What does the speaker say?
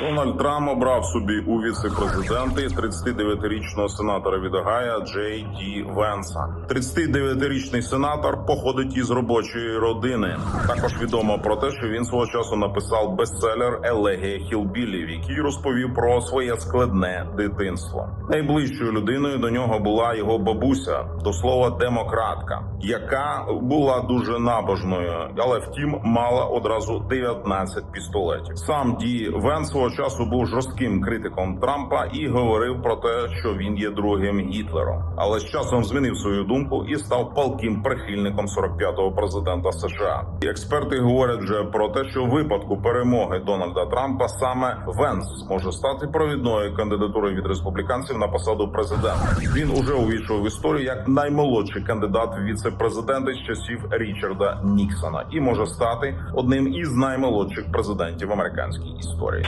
Дональд Трамп обрав собі у віце-президенти 39-річного сенатора від Огайо Джей Ді Венса. 39-річний сенатор походить із робочої родини. Також відомо про те, що він свого часу написав бестселер Елегія Хілбілі, в якій розповів про своє складне дитинство. Найближчою людиною до нього була його бабуся, до слова демократка, яка була дуже набожною, але втім мала одразу 19 пістолетів. Сам Ді Вен свого часу був жорстким критиком Трампа і говорив про те, що він є другим Гітлером. Але з часом змінив свою думку і став палким прихильником 45-го президента США. Експерти говорять вже про те, що в випадку перемоги Дональда Трампа саме Венс може стати провідною кандидатурою від республіканців на посаду президента. Він уже увійшов в історію як наймолодший кандидат в віце-президенти з часів Річарда Ніксона і може стати одним із наймолодших президентів в американській історії.